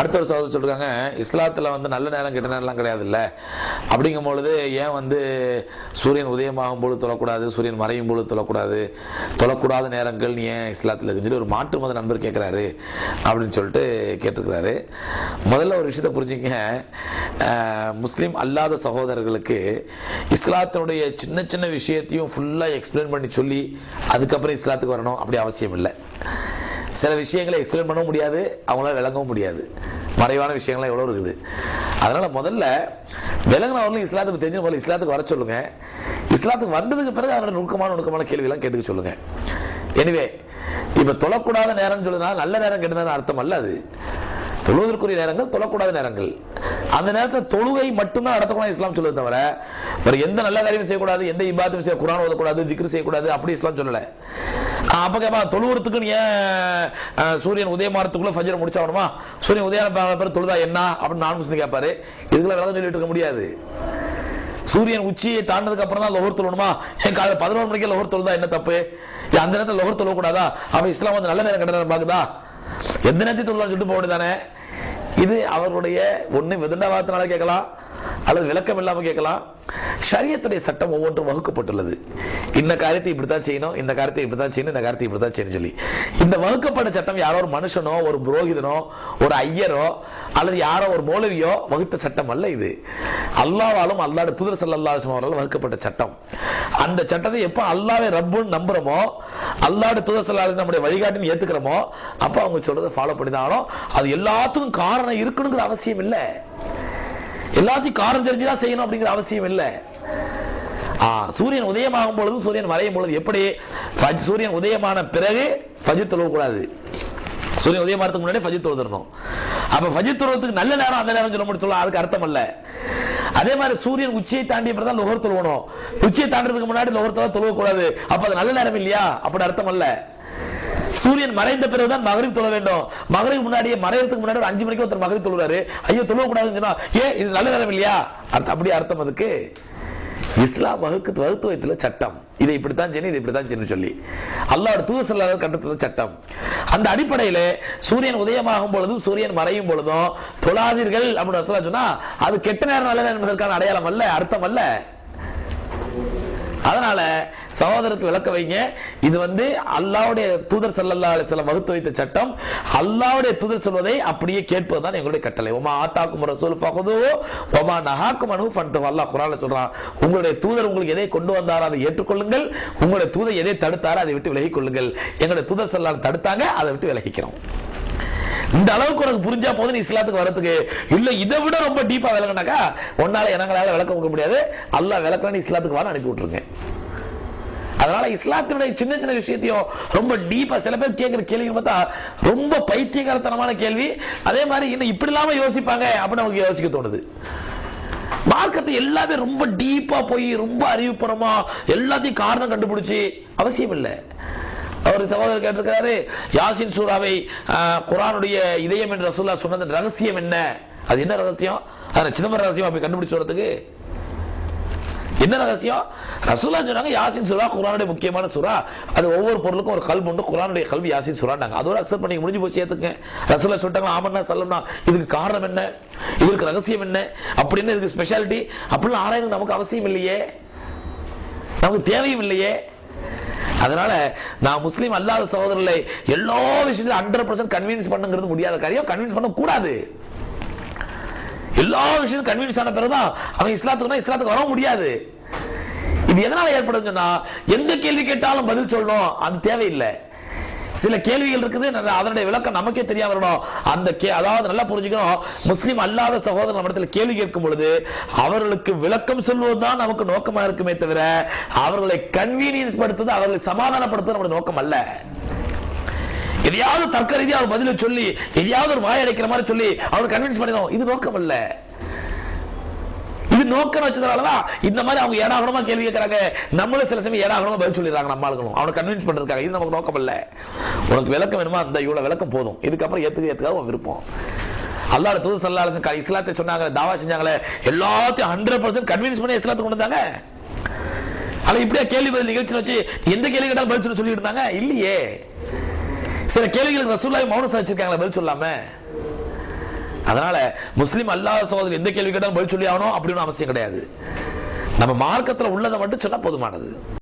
அடுத்த ஒரு சகோதரர் சொல்கிறாங்க இஸ்லாத்தில் வந்து நல்ல நேரம் கெட்ட நேரம்லாம் கிடையாது இல்லை அப்படிங்கும் பொழுது ஏன் வந்து சூரியன் உதயமாகும் பொழுது தொழக்கூடாது சூரியன் மறையும் பொழுது தொழக்கூடாது? தொழக்கூடாத நேரங்கள் ஏன் இஸ்லாத்தில் இருக்குன்னு சொல்லி ஒரு மாற்று மத நண்பர் கேட்குறாரு அப்படின்னு சொல்லிட்டு கேட்டிருக்கிறாரு. முதல்ல ஒரு விஷயத்தை புரிஞ்சுங்க. முஸ்லீம் அல்லாத சகோதரர்களுக்கு இஸ்லாத்தினுடைய சின்ன சின்ன விஷயத்தையும் ஃபுல்லாக எக்ஸ்பிளைன் பண்ணி சொல்லி அதுக்கப்புறம் இஸ்லாத்துக்கு வரணும் அப்படி அவசியம் இல்லை. சில விஷயங்களை எக்ஸ்பிளைன் பண்ணவும் முடியாது அவங்களால விளங்கவும் முடியாது. மறைவான விஷயங்கள்லாம் எவ்வளோ இருக்குது. அதனால முதல்ல விலங்கினவர்களும் இஸ்லாத்துக்கு தெரிஞ்ச முதல்ல இஸ்லாத்துக்கு வர சொல்லுங்க. இஸ்லாத்துக்கு வந்ததுக்கு பிறகு அதோட நுணுக்கமான நுணுக்கமான கேள்வியெல்லாம் கேட்டுக்க சொல்லுங்க. எனிவே இப்ப தொழக்கூடாத நேரம்னு சொல்லுறதுனால நல்ல நேரம் கெட்டதுன்னு அர்த்தம் அல்ல அது. தொழுவதற்குரிய நேரங்கள் தொழக்கூடாத நேரங்கள். அந்த நேரத்தில் தொழுகை மட்டும்தான் நடத்தக்கூடாது இஸ்லாம் சொல்லுது தவிர வேற எந்த நல்ல காரியமும் செய்யக்கூடாது எந்த இபாத்தும் செய்ய குரான் ஓதக்கூடாது திக்ரு செய்யக்கூடாது அப்படி இஸ்லாம் சொல்லல. அப்போ கேப்பா தொழுவுறதுக்கு நீ ஏன் சூரியன் உதயமானத்துக்குள்ள ஃபஜர் முடிச்சாகணுமா? சூரியன் உதயம் பேர் தொழுதா என்ன? அப்படின்னு நான் முஸ்லீம் கேட்பாரு இதுக்கெல்லாம் விளக்கம் சொல்லிட்டு இருக்க முடியாது. சூரியன் உச்சியை தாண்டதுக்கு அப்புறம் தான் லோகர் தொழணுமா? என் காலையில் பதினோரு மணிக்கு லோகர் தொழுதா என்ன தப்பு? அந்த நேரத்தில் லோகர் தொழக்கூடாதா அப்போ இஸ்லாம் வந்து நல்ல நேரம் கெட்ட நேரம் பார்க்குதா எந்த நேரத்தையும் தொழலாம் சொல்லிட்டு போக தானே? இது அவர்களுடைய ஒண்ணு விதண்டாவாதத்தினால கேட்கலாம். அல்லது விளக்கம் இல்லாம கேட்கலாம். ஷரியத்துடைய சட்டம் ஒவ்வொன்றும் வகுக்கப்பட்டுள்ளது. இந்த காரியத்தை இப்படித்தான் செய்யணும் இந்த காரியத்தை இப்படித்தான் செய்யணும் இந்த காரியத்தை இப்படித்தான் செய்யணும் சொல்லி. இந்த வகுக்கப்பட்ட சட்டம் யாரோ ஒரு மனுஷனோ ஒரு புரோகிதனோ ஒரு ஐயரோ அல்லது யாரோ ஒரு மௌலவியோ வகுத்த சட்டம் அல்ல இது. அல்லாவாலும் அல்லாட தூதர் சல்லா அவர்களால் வகுக்கப்பட்ட சட்டம். அந்த சட்டத்தை எப்போ அல்லாவே ரப்புன்னு நம்புறோமோ அல்லாட தூதர் சல்லா நம்முடைய வழிகாட்டின்னு ஏத்துக்கிறோமோ அப்போ அவங்க சொல்றதை ஃபாலோ பண்ணி தான் ஆகணும். அது எல்லாத்துக்கும் காரணம் இருக்கணுங்கிற அவசியம் இல்லை. எல்லாத்தையும் காரணம் தெரிஞ்சுதான் செய்யணும் அப்படிங்கிற அவசியம் இல்லை. சூரியன் உதயமாகும் பொழுது சூரியன் மறையும் பொழுது எப்படி? சூரியன் உதயமான பிறகு ஃபஜித் தொழக்கூடாது சூரியன் உதயமாறதுக்கு முன்னாடி ஃபஜ்ர் தொழுதுறணும் அப்போ ஃபஜ்ர் தொழுவதுக்கு நல்ல நேரம் அந்த நேரம் சொல்ல முடியும் சொல்லலாம் அதுக்கு அர்த்தம் இல்லை. அதே மாதிரி சூரியன் உச்சியை தாண்டிய பிறகு தான் லோகர் தொழுவணும். உச்சியை தாண்டதுக்கு முன்னாடி லோகர் தொழ தொழுவக்கூடாது. அப்போ அது நல்ல நேரம் இல்லையா? அப்படி அர்த்தம் அல்ல. சூரியன் மறைந்த பிறகுதான் மகரிப் தொழ வேண்டும். மகரிப் முன்னாடியே மறையறதுக்கு முன்னாடி ஒரு அஞ்சு மணிக்கு ஒருத்தர் மகரிப் தொழுறாரு ஐயோ தொழுவ கூடாதுன்னு சொன்னா ஏன் இது நல்ல நேரம் இல்லையா? அப்படி அர்த்தம் அதுக்கு. இஸ்லாம் வகுக்கு வகுத்து வைத்துல சட்டம். இதை இப்படித்தான் செய்யணும் இதை இப்படித்தான் செய்யணும் சொல்லி. அல்லாவோட தூது செல்லாத சட்டம். அந்த அடிப்படையில சூரியன் உதயமாகும் பொழுதும் சூரியன் மறையும் பொழுதும் தொழாதீர்கள் அப்படின்னு சொன்னா அது கெட்ட நேரம் நல்ல நேரம் என்பதற்கான அடையாளம் அல்ல அர்த்தம் அல்ல. அதனால சகோதரருக்கு விளக்க வைங்க. இது வந்து அல்லாவுடைய தூதர் சல்லல்லா சில வகுத்து வைத்த சட்டம். அல்லாவுடைய தூதர் சொல்வதை அப்படியே கேட்பது தான் எங்களுடைய கட்டளை. உமா ஆத்தாக்கும் ரசூல் ஃபஹது உமா நகாக்கும் அனு ஃபன்து அல்லா குர்ஆன்ல சொல்றான் உங்களுடைய தூதர் உங்களுக்கு எதை கொண்டு வந்தாரோ அதை ஏற்றுக்கொள்ளுங்கள். உங்களுடைய தூதர் எதை தடுத்தாரோ அதை விட்டு விலகிக் கொள்ளுங்கள். எங்களுடைய தூதர் சல்லால் தடுத்தாங்க அதை விட்டு விலகிக்கிறோம். இந்த அளவுக்கு உனக்கு புரிஞ்சா போதும் நீ இஸ்லாத்துக்கு வரதுக்கு இல்ல இதை விட ரொம்ப டீப்பா விளங்கினாக்கா உன்னால எனங்களால விளக்க கொடுக்க முடியாது. அல்லாஹ் விளக்கலாம் இஸ்லாத்துக்கு வான்னு அனுப்பி விட்டுருங்க. அதனால இஸ்லாத்தினுடைய சின்ன சின்ன விஷயத்தையும் ரொம்ப டீப்பா சில பேர் கேட்கிற கேள்வி பார்த்தா ரொம்ப பைத்தியகாரத்தனமான கேள்வி. அதே மாதிரி இன்னும் இப்படி இல்லாம யோசிப்பாங்க அப்படின்னு நமக்கு யோசிக்க தோணுது. மார்க்கத்தை எல்லாமே ரொம்ப டீப்பா போய் ரொம்ப அறிவுபூர்வமா எல்லாத்தையும் காரணம் கண்டுபிடிச்சு அவசியம் இல்லை அவர் சகோதரர் கேட்டிருக்கிறாரு யாசின் சூராவை குரானுடைய இதயம் என்று ரசூல்லா சொன்னது ரகசியம் என்ன? அது என்ன ரகசியம்? அதை சிதம்பரம் ரகசியம் அப்படி கண்டுபிடிச்சு வரதுக்கு என்ன ரகசியம்? ரசூலா சொன்னாங்க யாசின் சூரா குரானுடைய முக்கியமான சூரா அது ஒவ்வொரு பொருளுக்கும் ஒரு கல்வி உண்டு குரானுடைய கல்வி யாசின் சூறாண்டாங்க அதோட அக்செப்ட் பண்ணி முடிஞ்சு போச்சு ஏத்துங்க ரசூலா சொல்லிட்டாங்க ஆமண்ணா சொல்லணும் இதுக்கு காரணம் என்ன? இதுக்கு ரகசியம் என்ன? அப்படின்னு இதுக்கு ஸ்பெஷாலிட்டி அப்படின்னு ஆராயணும் நமக்கு அவசியம் இல்லையே. நமக்கு தேவையும் இல்லையே. அதனால நான் முஸ்லீம் அல்லாத சகோதரர்களை எல்லா விஷயத்திலும் ஹண்ட்ரட் பர்சன்ட் கன்வின்ஸ் பண்ணுங்கிறது முடியாத காரியம். கன்வின்ஸ் பண்ண கூடாது எல்லா விஷயத்தையும் கன்வின்ஸ் ஆன பிறகுதான் அவன் இஸ்லாத்துக்குனா இஸ்லாத்துக்கு வர முடியாது. இது எதனால ஏற்படுதுன்னா எந்த கேள்வி கேட்டாலும் பதில் சொல்லணும். அது தேவையில்லை. சில கேள்விகள் இருக்குது அதனுடைய விளக்கம் நமக்கே தெரியாம இருக்கணும். அந்த கே அதாவது நல்லா புரிஞ்சுக்கணும். முஸ்லீம் அல்லாத சகோதரர் நம்ம இடத்துல கேள்வி கேட்கும் பொழுது அவர்களுக்கு விளக்கம் சொல்வதுதான் நமக்கு நோக்கமா இருக்குமே தவிர அவர்களை கன்வீனியன்ஸ் படுத்துவது அவர்களை சமாதானப்படுத்துவது நம்முடைய நோக்கம் அல்ல. எதையாவது தர்க்க ரீதியா அவர் பதில சொல்லி எதையாவது ஒரு வாய் அடைக்கிற மாதிரி சொல்லி அவனை கன்வின்ஸ் பண்ணிடும் இது நோக்கம் இல்லை இது நோக்கம் வச்சதுனாலதான் இந்த மாதிரி அவங்க ஏடாகணுமா கேள்வி கேட்கறாங்க நம்மளும் சில சமயம் ஏடாகணுமா பதில் சொல்லிடுறாங்க நம்ம ஆளுங்களும் அவனை கன்வின்ஸ் பண்றதுக்காக. இது நமக்கு நோக்கம் இல்ல. உனக்கு விளக்கம் வேணுமா? அந்த இவ்வளவு விளக்கம் போதும். இதுக்கப்புறம் ஏத்துக்க ஏத்துக்காக உன் விருப்பம். அல்லாஹ் தூது சல்லா இஸ்லாத்தை சொன்னாங்க தாவா செஞ்சாங்களே. எல்லாத்தையும் ஹண்ட்ரட் பர்சன்ட் கன்வின்ஸ் பண்ணி இஸ்லாத்து கொண்டு வந்தாங்க. ஆனா இப்படியா கேள்வி பதில் நிகழ்ச்சி வச்சு எந்த கேள்வி கேட்டாலும் பதில் சொல்லி சொல்லிட்டு இருந்தாங்க? இல்லையே. சில கேள்விகளுக்கு ரசூல்லாய் மௌனம் சாதிச்சிருக்காங்களா பதில் சொல்லாம. அதனால முஸ்லீம் அல்லாத சோதரி எந்த கேள்வி கேட்டாலும் பதில் சொல்லி ஆகணும் அப்படின்னு அவசியம் கிடையாது. நம்ம மார்க்கத்தில் உள்ளதை மட்டும் சொன்னா போதுமானது.